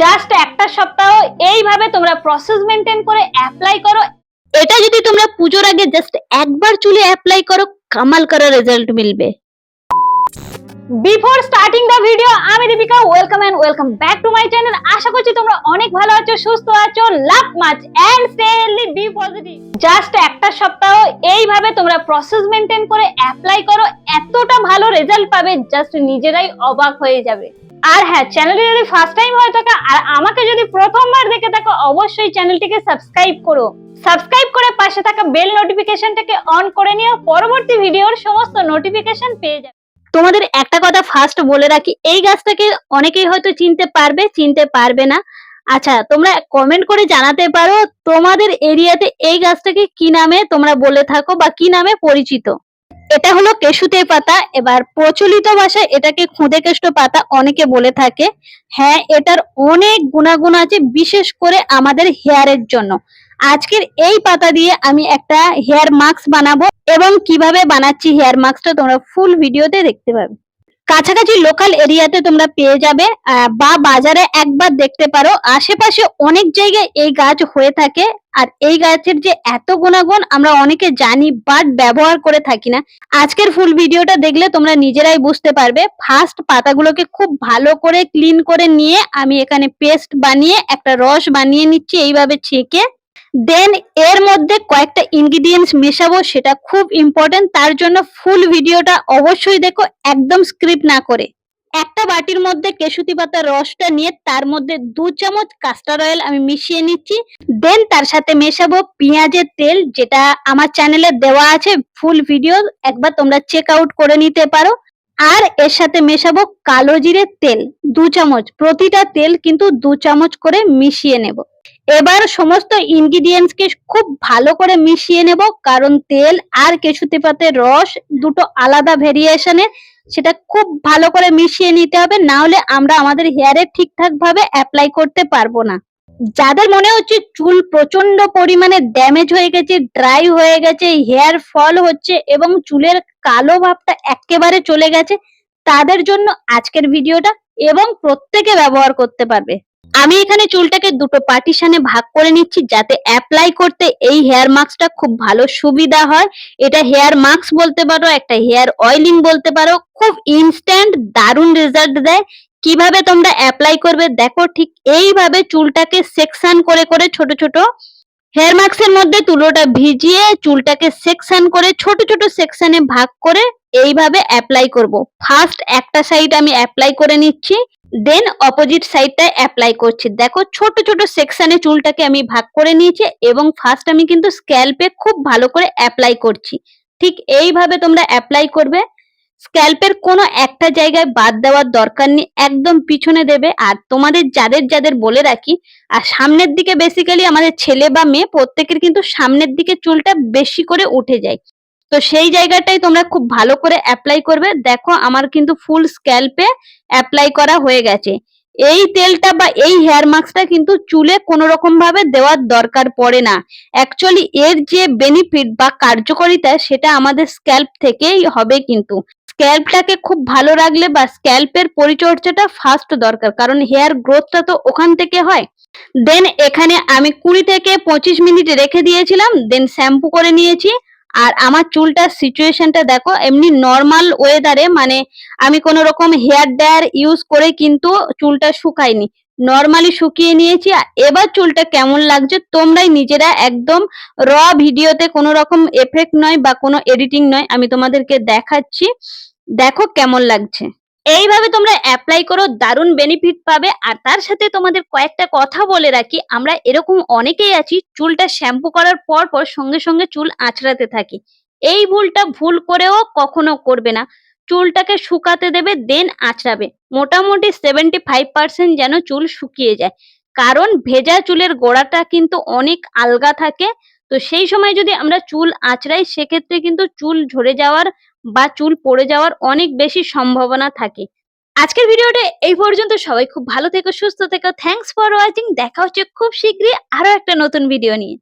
Just একটা সপ্তাহ এইভাবে তোমরা প্রসেস মেনটেন করে অ্যাপ্লাই করো। এটা যদি তোমরা পুজোর আগে জাস্ট একবার চুলে অ্যাপ্লাই করো, কামাল করা রেজাল্ট মিলবে। বিফোর স্টার্টিং দ্য ভিডিও আমি Deepika welcome and welcome back to my channel আশা করছি তোমরা অনেক ভালো আছো, সুস্থ আছো। Love much and stay healthy be positive just একটা সপ্তাহ এইভাবে তোমরা প্রসেস মেনটেন করে অ্যাপ্লাই করো, এতটা ভালো রেজাল্ট পাবে জাস্ট নিজেরাই অবাক হয়ে যাবে। আর হ্যাঁ চ্যানেলটি যদি ফার্স্ট টাইম হয়ে থাকে, আর আমাকে যদি প্রথমবার দেখে থাকো, অবশ্যই চ্যানেলটিকে সাবস্ক্রাইব করো। সাবস্ক্রাইব করে পাশে থাকা বেল নোটিফিকেশনটাকে অন করে নিও, পরবর্তী ভিডিওর সমস্ত নোটিফিকেশন পেয়ে যাবে। তোমাদের একটা কথা ফার্স্ট বলে রাখি, এই গাছটাকে অনেকেই হয়তো চিনতে পারবে চিনতে পারবে না। আচ্ছা তোমরা কমেন্ট করে জানাতে পারো, তোমাদের এরিয়াতে এই গাছটাকে কি নামে তোমরা বলে থাকো বা কি নামে পরিচিত। এটা হলো কেশুতে পাতা। এবার প্রচলিত ভাষায় এটাকে খুঁদে কেষ্ট পাতা অনেকে বলে থাকে। হ্যাঁ এটার অনেক গুণাগুণ আছে, বিশেষ করে আমাদের হেয়ারের জন্য। আজকের এই পাতা দিয়ে আমি একটা হেয়ার মাস্ক বানাবো এবং কীভাবে বানাচ্ছি হেয়ার মাস্কটা তোমরা ফুল ভিডিওতে দেখতে পাবে। কাছাকাছি লোকাল এরিয়াতে তোমরা পেয়ে যাবে বা বাজারে একবার দেখতে পারো। আশেপাশে অনেক জায়গায় এই গাছ হয়ে থাকে, আর এই গাছের যে এত গুণাগুণ আমরা অনেকে জানি বাট ব্যবহার করে থাকি না। আজকের ফুল ভিডিওটা দেখলে তোমরা নিজেরাই বুঝতে পারবে। ফার্স্ট পাতাগুলোকে খুব ভালো করে ক্লিন করে নিয়ে আমি এখানে পেস্ট বানিয়ে একটা রস বানিয়ে নিচ্ছি, এইভাবে ছেঁকে দেন এর মধ্যে কয়েকটা ইনগ্রিডিয়েন্টস মেশাবো, সেটা খুব ইম্পর্টেন্ট তার জন্য ফুল ভিডিওটা অবশ্যই দেখো, একদম স্ক্রিপ্ট না করে। একটা বাটির মধ্যে কেশুতি পাতার রসটা নিয়ে তার মধ্যে দু চামচ কাস্টার অয়েল আমি মিশিয়ে নিচ্ছি। দেন তার সাথে মেশাবো পেঁয়াজের তেল, যেটা আমার চ্যানেলে দেওয়া আছে ফুল ভিডিও একবার তোমরা চেক আউট করে নিতে পারো। আর এর সাথে মেশাবো কালো জিরে তেল, দু চামচ। প্রতিটা তেল কিন্তু দু চামচ করে মিশিয়ে নেব। এবার সমস্ত ইনগ্রিডিয়েন্টস কে খুব ভালো করে মিশিয়ে নেব, কারণ তেল আর কেশুতে পাতের রস দুটো আলাদা ভেরিয়েশনের সেটা খুব ভালো করে মিশিয়ে নিতে হবে, না হলে আমরা আমাদের হেয়ারে ঠিকঠাক ভাবে অ্যাপ্লাই করতে পারব না। যাদের মনে হচ্ছে চুল প্রচণ্ড পরিমাণে ড্যামেজ হয়ে গেছে ড্রাই হয়ে গেছে হেয়ার ফল হচ্ছে এবং চুলের কালো ভাবটা একেবারে চলে গেছে, তাদের জন্য আজকের ভিডিওটা এবং প্রত্যেকে ব্যবহার করতে পারবে। আমি এখানে চুলটাকে দুটো পার্টিশনে ভাগ করে নিচ্ছি যাতে অ্যাপ্লাই করতে এই হেয়ার মাস্কটা খুব ভালো সুবিধা হয়। এটা হেয়ার মাস্ক বলতে পারো, একটা হেয়ার অয়েলিং বলতে পারো, খুব ইনস্ট্যান্ট দারুণ রেজাল্ট দেয়। কীভাবে তোমরা অ্যাপ্লাই করবে দেখো ঠিক এইভাবে চুলটাকে সেকশন করে করে ছোট ছোট হেয়ার মাস্কের মধ্যে তুলোটা ভিজিয়ে চুলটাকে সেকশন করে ছোট ছোট সেকশনে ভাগ করে এইভাবে অ্যাপ্লাই করব। ফার্স্ট একটা সাইড আমি অ্যাপ্লাই করে নিচ্ছি। দেন অপোজিট সাইডটা অ্যাপ্লাই করছি। দেখো ছোট ছোট সেকশনে চুলটাকে আমি ভাগ করে নিয়েছি এবং ফার্স্ট আমি কিন্তু স্ক্যাল্পে খুব ভালো করে অ্যাপ্লাই করছি। ঠিক এইভাবে তোমরা অ্যাপ্লাই করবে। স্ক্যাল্পের কোনো একটা জায়গায় বাদ দেওয়ার দরকার নেই, একদম পিছনে দেবে। আর তোমাদের যাদের যাদের বলে রাখি, আর সামনের দিকে বেসিক্যালি আমাদের ছেলে বা মেয়ে প্রত্যেকের কিন্তু সামনের দিকে চুলটা বেশি করে উঠে যায়। তো সেই জায়গাটাই তোমরা খুব ভালো করে অ্যাপ্লাই করবে। দেখো, আমার কিন্তু ফুল স্ক্যাল্পে অ্যাপ্লাই করা হয়ে গেছে। এই তেলটা বা এই হেয়ার মাস্কটা কিন্তু চুলে কোনো রকম ভাবে দেওয়ার দরকার পড়ে না। অ্যাকচুয়ালি এর যে বেনিফিট বা কার্যকারিতা, সেটা আমাদের স্ক্যাল্প থেকেই হবে কিন্তু। স্ক্যাল্পটাকে খুব ভালো রাখলে বা স্ক্যাল্পের পরিচর্যাটা ফার্স্ট দরকার, কারণ হেয়ার গ্রোথটা তো ওখান থেকে হয়। দেন এখানে আমি কুড়ি থেকে পঁচিশ মিনিট রেখে দিয়েছিলাম দেন শ্যাম্পু করে নিয়েছি। আর আমার চুলটার সিচুয়েশনটা দেখো, এমনি নর্মাল ওয়েদারে মানে আমি কোনো রকম হেয়ার ড্রায়ার ইউজ করে কিন্তু চুলটা শুকাইনি। নর্মালি শুকিয়ে নিয়েছি এবার চুলটা কেমন লাগছে তোমরাই নিজেরা একদম র ভিডিওতে কোনো রকম এফেক্ট নয় বা কোনো এডিটিং নয়, আমি তোমাদেরকে দেখাচ্ছি। দেখো কেমন লাগছে। এইভাবে তোমরা অ্যাপ্লাই করো, দারুণ বেনিফিট পাবে। আর তার সাথে তোমাদের কয়েকটা কথা বলে রাখি। আমরা এরকম অনেকেই আছি, চুলটা শ্যাম্পু করার পর পর সঙ্গে সঙ্গে চুল আঁচড়াতে থাকি। এই ভুলটা ভুল করেও কখনো করবে না। চুলটাকে শুকাতে দেবে দেন আঁচড়াবে। মোটামুটি সেভেন্টি ফাইভ পার্সেন্ট যেন চুল শুকিয়ে যায়। কারণ ভেজা চুলের গোড়াটা কিন্তু অনেক আলগা থাকে। তো সেই সময় যদি আমরা চুল আঁচড়াই, সেক্ষেত্রে কিন্তু চুল ঝরে যাওয়ার বা চুল পড়ে যাওয়ার অনেক বেশি সম্ভাবনা থাকে। আজকের ভিডিওটা এই পর্যন্ত। সবাই খুব ভালো থেকো, সুস্থ থেকো। থ্যাংকস ফর ওয়াচিং দেখা হচ্ছে খুব শীঘ্রই আরও একটা নতুন ভিডিও নিয়ে।